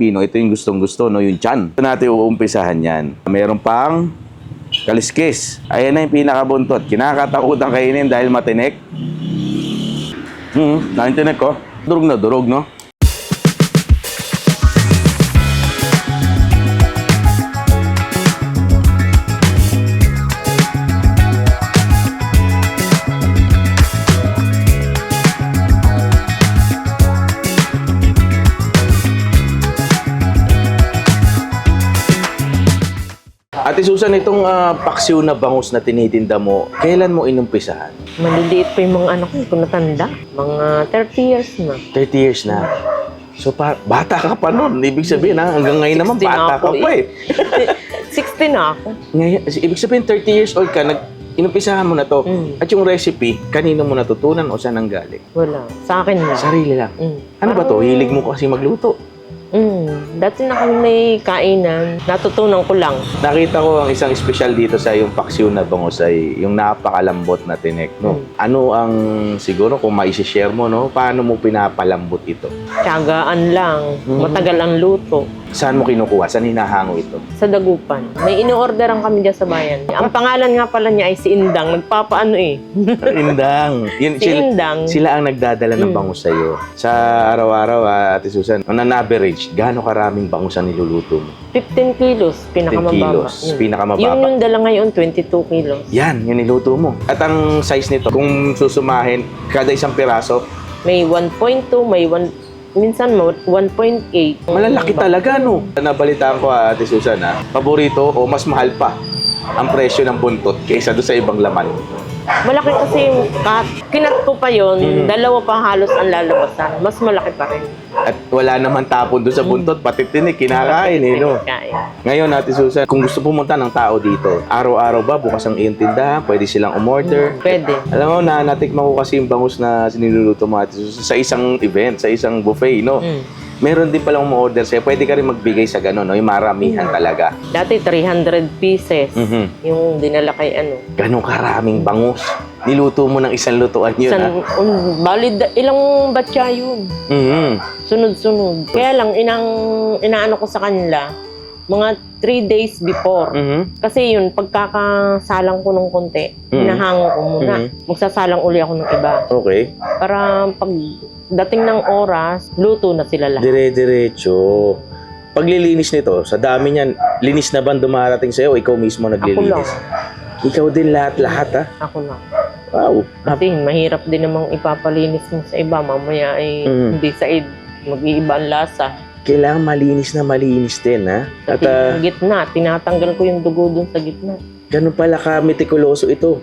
Pilipino, ito yung gustong-gusto, no? Yung tiyan. Ito natin uumpisahan yan. Meron pang kaliskis. Ayan na yung pinakabuntot. Kinakatakutan kainin dahil matinik. Hmm, naintinik ko. Durog na durog, no? Ate Susan, itong ah, paksiw na bangus na tinitinda mo, kailan mo inumpisahan? Maliliit pa yung mga anak ko, natanda. Mga 30 years na. 30 years na. So, pa, bata ka pa nun. Ibig sabihin, ha? hanggang ngayon naman, 60 na bata ako ka pa eh. 60 na ako. Ngayon, ibig sabihin, 30 years old ka, nag, inumpisahan mo na to. Mm. At yung recipe, kanino mo natutunan o saan ang galing? Wala. Sa akin lang. Sarili lang. Mm. Ano ba to? Hilig mo kasi magluto. Mm. Dati na kami may kainan. Natutunan ko lang. Nakita ko ang isang special dito sa yung paksiw na bangus ay yung napakalambot na tinik, no? Mm. Ano ang siguro kung maisi-share mo, no? Paano mo pinapalambot ito? Tiyagaan lang. Mm. Matagal ang luto. Saan mo kinukuha? Saan hinahango ito? Sa Dagupan. May ino-orderan kami dyan sa bayan. Ang pangalan nga pala niya ay si Indang. Nagpapaano eh. Indang. Yun, Si sila, Indang. sila ang nagdadala ng Mm. bangus sa iyo. Sa araw-araw, ah, Ate Susan, on an average, gaano karaming bangus ang niluluto mo? 15 kilos. 10 Pinakamababa. kilos. Yun. Pinakamababa. Yun yung dala ngayon, 22 kilos. Yan, yung niluto mo. At ang size nito, kung susumahin, kada isang piraso, May 1.2, may 1, minsan mo 1.8. malalaki talaga, no? Nabalitaan ko, ah, Ate Susan, ha? Paborito o mas mahal pa ang presyo ng buntot kaysa doon sa ibang laman. Malaki kasi yung cut. Kinat ko pa yon Mm. dalawa pa halos ang lalabasan. Mas malaki pa rin. At wala naman tapon doon sa buntot, pati tinik, kinakain, eh, no? Ngayon, Ate Susan, kung gusto pumunta ng tao dito, araw-araw ba bukas ang iyong tindahan? Pwede silang umorder? Pwede. Alam mo, na natikman ko kasi yung bangus na siniluluto mo Ate Susan sa isang event, sa isang buffet, no? Mm. Meron din palang umorder sa'yo. Pwede ka rin magbigay sa gano'n, no? Yung maramihan talaga. Dati 300 pieces. Mhm. Yung dinala kay ano. Ganong karaming bangus. Niluto mo ng isang lutuan yun, ha? San, um, balid, ilang batya yun. Mhm. Sunod-sunod. Kaya lang, inang, inaano ko sa kanila, mga 3 days before. Mhm. Kasi yun, pagkakasalang ko ng konti, Mm. hinahango ko muna. Mhm. Magsasalang uli ako ng iba. Okay. Para pag dating ng oras, luto na sila lahat. Dire-diretso. Paglilinis nito, sa dami niyan, linis na ba dumarating sa'yo o ikaw mismo Ako lang. naglilinis? Ikaw din lahat-lahat, ha? Ako lang. Wow. Kasi mahirap din namang ipapalinis mo sa iba. Mamaya ay Mm. hindi sa id. Mag-iiba ang lasa. Kailangan malinis na malinis din, ha? Sa At ah, gitna, tinatanggal ko yung dugo dun sa gitna. ganun pala ka metikuloso ito.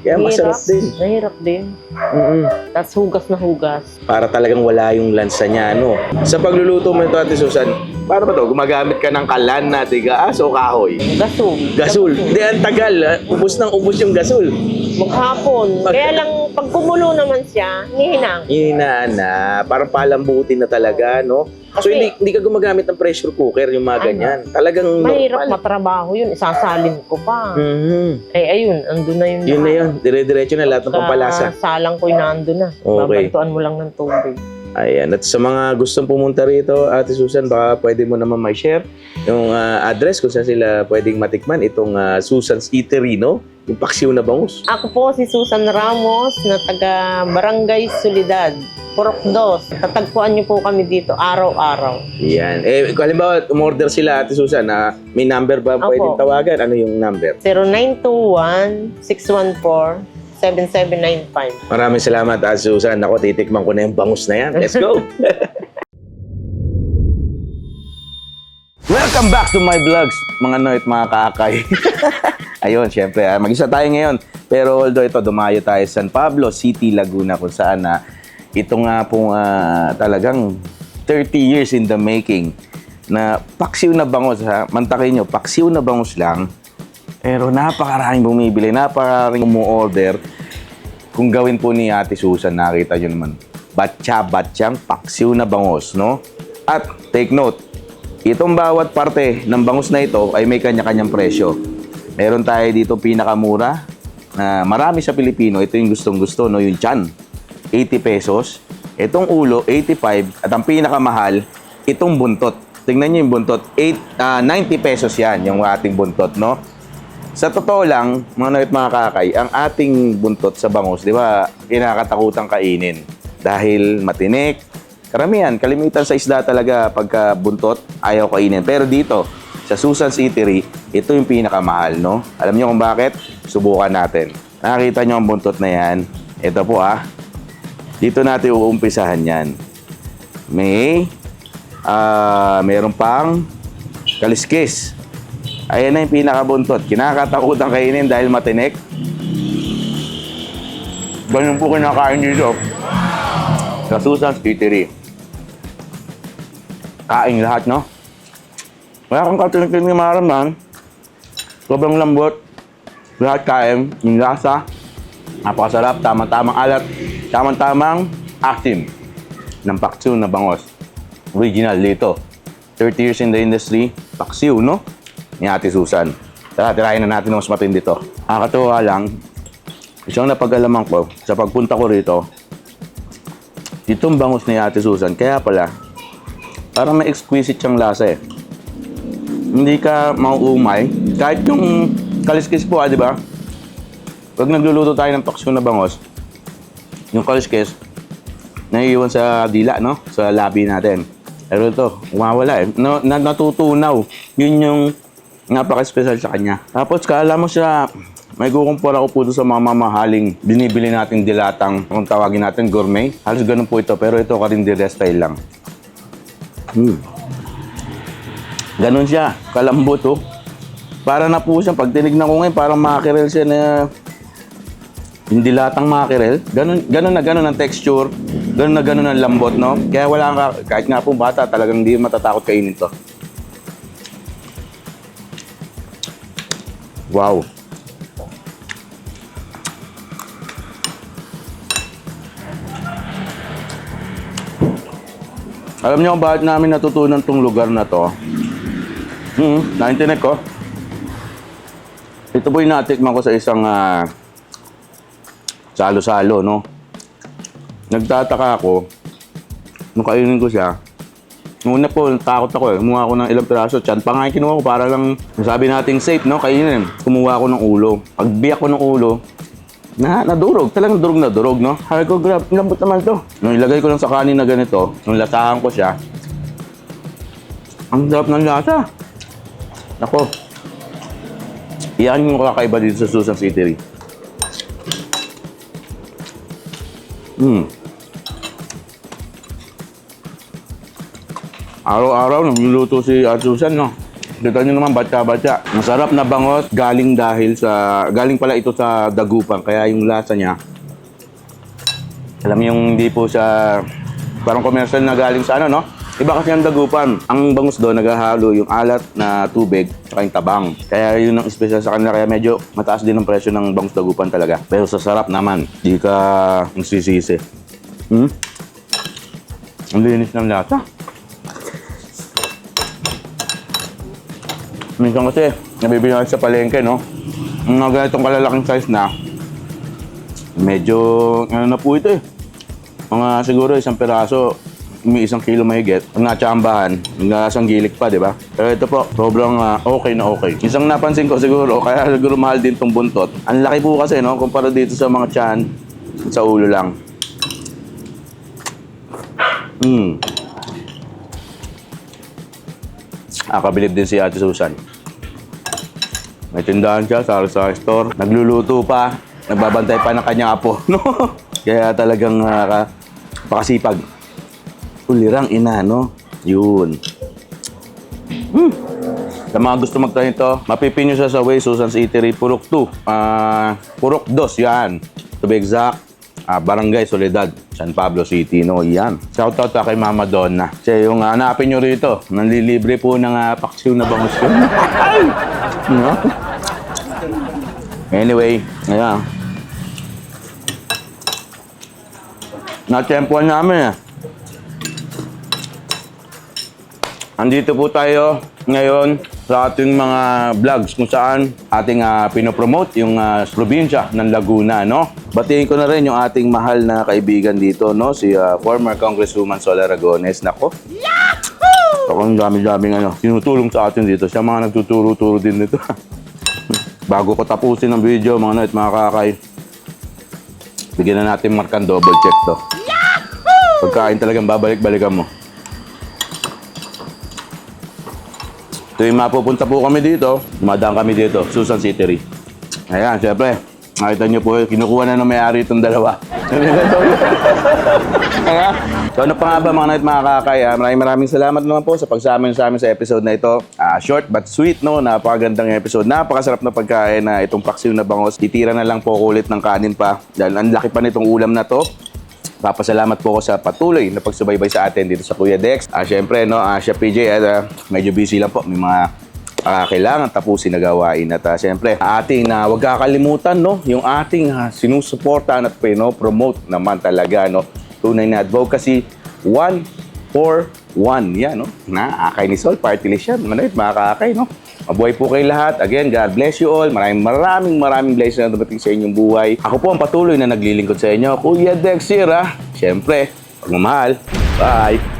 Kaya masarap din. Mahirap din. Mm-mm. Tapos hugas na hugas. Para talagang wala yung lansa niya, no? Sa pagluluto mo ito, Ate Susan, para ba to? Gumagamit ka ng kalan na tigaas o kahoy? Gasol. Gasol. Hindi, ang tagal. ah. Ubus nang ubus yung gasol. Maghapon. Mag- Kaya lang, pag kumulo naman siya, nihinang. Hinaan na. Parang palambutin na talaga, no? So, Kasi- hindi, hindi ka gumagamit ng pressure cooker, yung mga Ano? ganyan. Talagang Mahirap normal. matrabaho yun. Isasalin ko pa. Mhm. Eh, ayun, andun na yun. Yun na yun. Dire-diretso na lahat ng pampalasa. Salang ko yun nandun na. Okay. Babantuan mo lang ng tubig. Ayan. At sa mga gustong pumunta rito, Ate Susan, baka pwede mo naman may share yung ah, address kung saan sila pwedeng matikman itong ah, Susan's Eatery, no? Yung paksiw na bangus. Ako po si Susan Ramos na taga Barangay Solidad, Purok Dos. Tatagpuan niyo po kami dito araw-araw. Yan. Eh, kung halimbawa, umorder sila, Ate Susan, na may number ba Opo. pwedeng tawagan? Ano yung number? 0921-614-7795. Maraming salamat, Ate Susan. Ako, titikman ko na yung bangus na yan. Let's go! Welcome back to my vlogs, mga noit, mga kaakay. Ayun, syempre, ah, mag-isa tayo ngayon. Pero although ito, dumayo tayo sa San Pablo City, Laguna, kung saan na ito nga pong ah, talagang 30 years in the making na paksiw na bangus, ha? Mantakin nyo, paksiw na bangus lang. Pero napakaraming bumibili, napakaraming umu-order. Kung gawin po ni Ate Susan, nakita nyo naman, batya-batyang paksiw na bangus, no? At take note, itong bawat parte ng bangus na ito ay may kanya-kanyang presyo. Meron tayo dito pinakamura na marami sa Pilipino, ito yung gustong-gusto, no? Yung tiyan, 80 pesos. Itong ulo, 85. At ang pinakamahal, itong buntot, tingnan niyo yung buntot. 8, ah, 90 pesos yan, yung ating buntot, no? Sa totoo lang, mga nawit mga kakay, ang ating buntot sa bangus, di ba, kinakatakutang kainin. Dahil matinik. Karamihan, kalimitan sa isda talaga pagka buntot, ayaw kainin. Pero dito, sa Susan's Eatery, ito yung pinakamahal, no? Alam niyo kung bakit? Subukan natin. Nakakita niyo ang buntot na yan. Ito po ah. Dito natin uumpisahan yan. May, ah, meron pang kaliskis. Ayan na yung pinakabuntot. Kinakatakutang kainin dahil matinik. Ganun po kinakain dito. Sa Susan's Eatery. Kain lahat, no? Wala kang katinig ni maramdaman. Sobrang lambot. Lahat kain. Yung lasa. Napakasarap. Tamang-tamang alat. Tamang-tamang asim. Ng paksiw na bangos. Original dito. 30 years in the industry. Paksiw, no? Ni Ate Susan. Tara, tirahin na natin ng mas matindi to. Nakakatuwa lang. Isang napag-alaman ko sa pagpunta ko rito, itong bangus ni Ate Susan, kaya pala, parang may exquisite siyang lasa eh hindi ka mauumay. Kahit yung kaliskis po, ah, di ba? Pag nagluluto tayo ng paksyon na bangos, yung kaliskis, naiiwan sa dila, no? Sa labi natin. Pero ito, umawala eh. No, na, natutunaw. Yun yung napaka-special sa kanya. Tapos, kaala mo siya, may kukumpara ko po sa mga mamahaling binibili natin dilatang, kung tawagin natin gourmet. Halos ganun po ito, pero ito karindire style lang. Hmm. Ganon siya, kalambot oh. Para na po siya, pag tinignan ko ngayon, parang mackerel siya na hindi latang mackerel. Ganon, ganon na ganon ang texture. Ganon na ganon ang lambot, no? Kaya wala ka, kahit nga po bata, talagang hindi matatakot kainin to. Wow. Alam niyo kung bakit namin natutunan tong lugar na to? Hmm, naintinig ko. Ito po yung natikman ko sa isang ah, salo-salo, no? Nagtataka ako, nung kainin ko siya, una po, takot ako eh. Kumuha ako ng ilang piraso. Chan pa nga kinuha ko para lang, sabi nating safe, no? Kainin. Kumuha ako ng ulo. Pagbiyak ko ng ulo, na, nadurog. Talagang durog na durog, no? Sabi ko, grab, lambot naman to. Nung ilagay ko lang sa kanin na ganito, nung lasahan ko siya, ang sarap ng lasa. Nako. Iyan yung kakaiba dito sa Susan City. Hmm. Araw-araw nagluluto si Ate Susan, no? Kita nyo naman, batya-batya. Masarap na bangos, galing dahil sa... Galing pala ito sa dagupan, kaya yung lasa niya... Alam yung hindi po sa... Parang commercial na galing sa ano, no? Iba kasi ang dagupan. Ang bangus doon, naghahalo yung alat na tubig at yung tabang. Kaya yun ang special sa kanila. Kaya medyo mataas din ang presyo ng bangus dagupan talaga. Pero sa sarap naman, di ka magsisisi. Hmm? Ang linis ng lasa. Minsan kasi, nabibili natin sa palengke, no? Ang mga ganitong kalalaking size na, medyo, ano na po ito eh. Mga siguro isang peraso, may isang kilo mahigit. Ang natsambahan, nasang gilik pa, di ba? Pero ito po, sobrang ah, okay na okay. Isang napansin ko siguro, kaya siguro mahal din tong buntot. Ang laki po kasi, no? Kumpara dito sa mga tiyan, sa ulo lang. Hmm. Nakabilib din si Ate Susan. May tindahan siya sa sa store. Nagluluto pa. Nagbabantay pa ng kanyang apo. No? Kaya talagang uh, pakasipag. Ulirang ina, no? Yun. Hmm. Sa mga gusto magtry nito, mapipin nyo siya sa Way Susan's Eatery, Purok 2. Ah, Purok 2, yan. To be exact, ah, Barangay Soledad, San Pablo City, no? Yan. Shout out kay Mama Donna. Siya yung ah, hanapin nyo rito. Nanlilibre po ng uh, paksiw na bangus ko. No? Anyway, ayan. Na-tempuan namin eh. Andito po tayo ngayon sa ating mga vlogs kung saan ating uh, pinopromote yung ah, probinsya ng Laguna, no? Batiin ko na rin yung ating mahal na kaibigan dito, no? Si ah, former Congresswoman Sola Aragones. Nako, Ako ang dami-daming ano, tinutulong sa atin dito. Siya mga nagtuturo-turo din nito. Bago ko tapusin ang video, mga noit, mga kakay, bigyan na natin markan double check to. Pagkain talagang babalik-balikan mo. Tuwing mapupunta po kami dito, dumadaan kami dito, Susan City. Ayan, syempre, nakita niyo po, kinukuha na ng may-ari itong dalawa. So ano pa nga ba mga night mga kakay, ah, maraming maraming salamat naman po sa pagsama sa amin sa episode na ito. Ah, short but sweet, no? Napakagandang episode. Napakasarap na pagkain na itong paksiw na bangos. Titira na lang po ulit ng kanin pa. Dahil ang laki pa nitong ulam na to. Papasalamat po ako sa patuloy na pagsubaybay sa atin dito sa Kuya Dex. Ah, Siyempre, no, ah, siya PJ, at, ah, medyo busy lang po. May mga ah, kailangan tapusin na gawain. At uh, siyempre, ating na wag kakalimutan, no, yung ating uh, sinusuportahan at no, promote naman talaga, no, tunay na advocacy, one for one. Yan, no, na akay ni Sol, party list yan. Manawit, mga kaakay, no. Mabuhay po kayo lahat. Again, God bless you all. Maraming maraming maraming blessings na dumating sa inyong buhay. Ako po ang patuloy na naglilingkod sa inyo. Kuya Dex here, ah. Siyempre, pagmamahal. Bye!